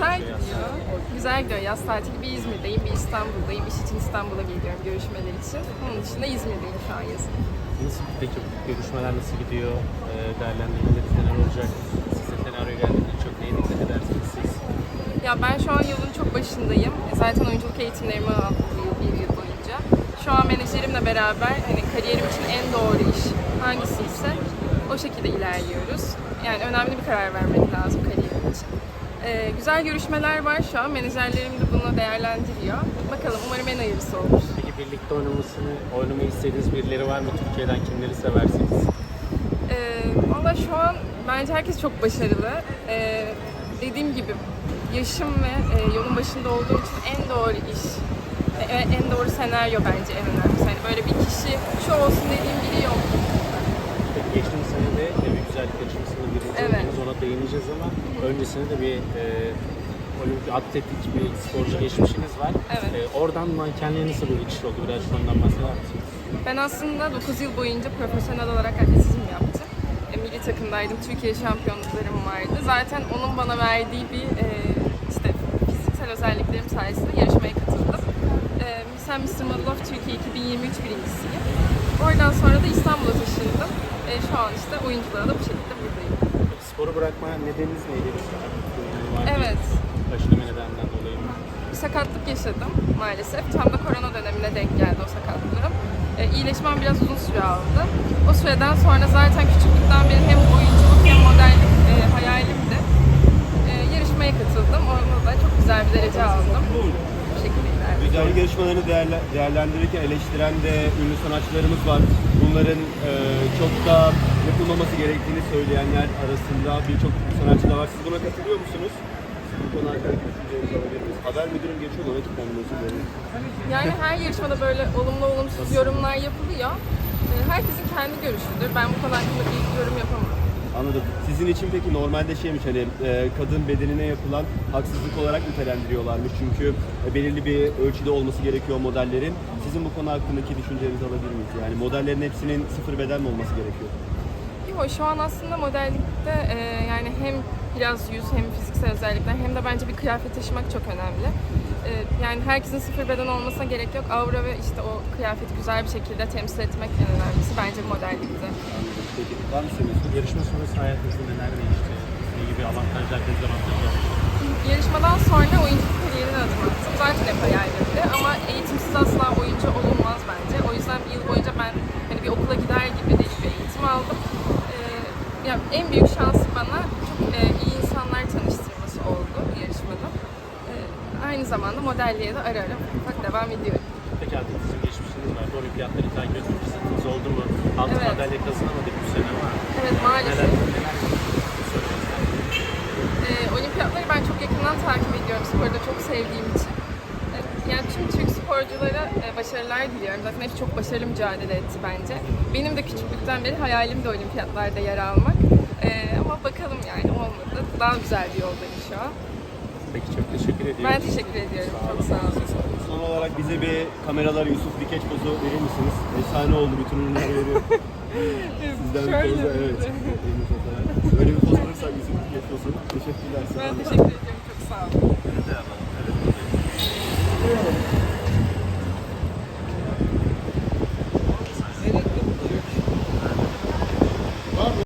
Güzel gidiyor. Güzel gidiyor. Yaz tatili bir İzmir'deyim, bir İstanbul'dayım. İş için İstanbul'a geliyorum görüşmeler için. Onun dışında İzmir'deyim şu an yazın. Nasıl peki görüşmeler nasıl gidiyor? Ee, değerlendirmeleriniz neler olacak? Size senaryo geldiğinde çok neye dikkat edersiniz siz? Ya ben şu an yolun çok başındayım. E, Zaten oyunculuk eğitimlerimi aldım bir yıl boyunca. Şu an menajerimle beraber hani kariyerim için en doğru iş hangisi ise o şekilde ilerliyoruz. Yani önemli bir karar vermek lazım kariyerim için. Ee, güzel görüşmeler var şu an. Menajerlerim de bunu değerlendiriyor. Bakalım umarım en hayırlısı olur. Peki birlikte oynamasını, oynamayı istediğiniz birileri var mı? Türkiye'den kimleri seversiniz? Ee, Valla şu an bence herkes çok başarılı. Ee, dediğim gibi yaşım ve e, yolun başında olduğum için en doğru iş, e, en doğru senaryo bence en önemlisi. Hani böyle bir kişi şu olsun dediğim biri yok. Peki geçtiğimiz sene de e, bir güzellik yarışmasında birinci Evet. Değineceğiz ama öncesinde de bir e, olimpik atletik bir sporcu geçmişiniz var. Evet. E, oradan mankenliğe nasıl bir geçiş oldu? Biraz ondan bahseder misiniz? Ben aslında 9 yıl boyunca profesyonel olarak atletizm yaptım. E, milli takımdaydım, Türkiye şampiyonluklarım vardı. Zaten onun bana verdiği bir e, işte fiziksel özelliklerim sayesinde yarışmaya katıldım. E, Sen Mr. Model of Türkiye 2023 birincisiyim. Oradan sonra da İstanbul'a taşındım. E, şu an işte oyunculuğa da bu şekilde sporu bırakma nedeniniz neydi? Evet, Başka bir nedenden dolayı mı? bir sakatlık yaşadım maalesef. Tam da korona dönemine denk geldi o sakatlığım. E, iyileşmem biraz uzun süre aldı. O süreden sonra zaten küçüklükten beri hem oyunculuk hem modellik e, hayalimdi. E, yarışmaya katıldım. Orada da çok güzel bir derece aldım. Bu şekilde ilerledim. Güzellik yarışmalarını değerle- değerlendirirken eleştiren de ünlü sanatçılarımız var. Bunların e, çok da yapılmaması gerektiğini söyleyenler arasında birçok sanatçı da var. Siz buna katılıyor musunuz? Bu konu hakkında düşüncelerinizi alabilir miyiz? Haber müdürüm geçiyor bir özür dilerim. Yani her yarışmada böyle olumlu olumsuz yorumlar yapılıyor. E, herkesin kendi görüşüdür. Ben bu konu hakkında bir yorum yapamam. Anladım. Sizin için peki normalde şeymiş hani e, kadın bedenine yapılan haksızlık olarak nitelendiriyorlarmış. Çünkü e, belirli bir ölçüde olması gerekiyor modellerin. Sizin bu konu hakkındaki düşüncelerinizi alabilir miyiz? Yani modellerin hepsinin sıfır beden mi olması gerekiyor? Yok şu an aslında modellikte e, yani hem biraz yüz hem fiziksel özellikler hem de bence bir kıyafet taşımak çok önemli. E, yani herkesin sıfır beden olmasına gerek yok. Aura ve işte o kıyafeti güzel bir şekilde temsil etmek en önemlisi bence modellikte. Peki. Var mı söylüyorsunuz? Yarışma sonrası hayatınızda neler değişti? Ne gibi avantajlar, dezavantajlar? Yarışmadan sonra oyunculuk kariyerine adım attım. Zaten hep hayalimdi ama eğitimsiz asla oyuncu olunmaz bence. O yüzden bir yıl boyunca ben hani bir okula gider gibi deli bir eğitim aldım. Ee, ya en büyük şansı bana çok e, iyi insanlar tanıştırması oldu yarışmada. Ee, aynı zamanda modelliğe de ara ara ufak devam ediyorum. Peki atletizm geçmişiniz var. Olimpiyatları takip etme fırsatınız oldu mu? Altın Evet. madalya kazanamadık bu sene ama Evet maalesef. neler Ee, olimpiyatları ben çok yakından takip ediyorum sporu da çok sevdiğim için. Ee, Yani tüm Türk sporculara e, başarılar diliyorum. Zaten hep çok başarılı mücadele etti bence. Benim de küçüklükten beri hayalim de olimpiyatlarda yer almak. Ee, ama bakalım yani olmadı. Daha güzel bir yoldayım şu an. Peki çok teşekkür ediyorum. Ben teşekkür ediyorum. Çok sağ olun. Son olarak bize bir kameralar Yusuf Dikeç pozu verir misiniz? Efsane oldu bütün ürünler veriyor. Sizden Şöyle evet. Bir pozu. Teşekkürler.